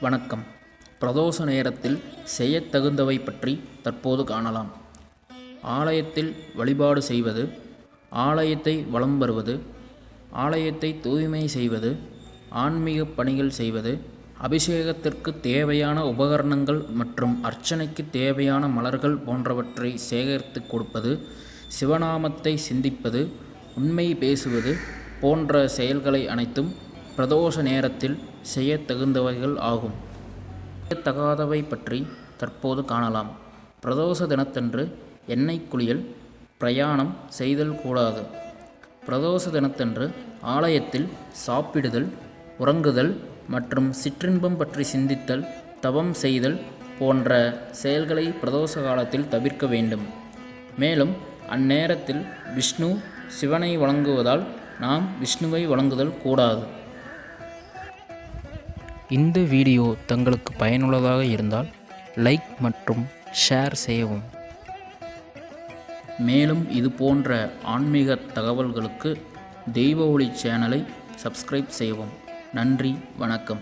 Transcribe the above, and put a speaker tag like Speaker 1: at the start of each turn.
Speaker 1: வணக்கம். பிரதோஷ நேரத்தில் செய்யத் தகுந்தவை பற்றி தற்போது காணலாம். ஆலயத்தில் வழிபாடு செய்வது ஆலயத்தை வலம் வருவது ஆலயத்தை தூய்மை செய்வது ஆன்மீக பணிகள் செய்வது அபிஷேகத்திற்கு தேவையான உபகரணங்கள் மற்றும் அர்ச்சனைக்கு தேவையான மலர்கள் போன்றவற்றை சேகரித்து கொடுப்பது சிவநாமத்தை சிந்திப்பது உண்மை பேசுவது போன்ற செயல்களை அனைத்தும் பிரதோஷ நேரத்தில் செய்யத்தகுந்தவைகள் ஆகும். செய்யத்தகாதவை பற்றி தற்போது காணலாம். பிரதோஷ தினத்தன்று எண்ணெய் குளியல் பிரயாணம் செய்தல் கூடாது. பிரதோஷ தினத்தன்று ஆலயத்தில் சாப்பிடுதல் உறங்குதல் மற்றும் சிற்றின்பம் பற்றி சிந்தித்தல் தவம் செய்தல் போன்ற செயல்களை பிரதோஷ காலத்தில் தவிர்க்க வேண்டும். மேலும் அந்நேரத்தில் விஷ்ணு சிவனை வழங்குவதால் நாம் விஷ்ணுவை வழங்குதல் கூடாது. இந்த வீடியோ தங்களுக்கு பயனுள்ளதாக இருந்தால் லைக் மற்றும் ஷேர் செய்யவும். மேலும் இது போன்ற ஆன்மீக தகவல்களுக்கு தெய்வ ஒளி சேனலை சப்ஸ்கிரைப் செய்யவும். நன்றி வணக்கம்.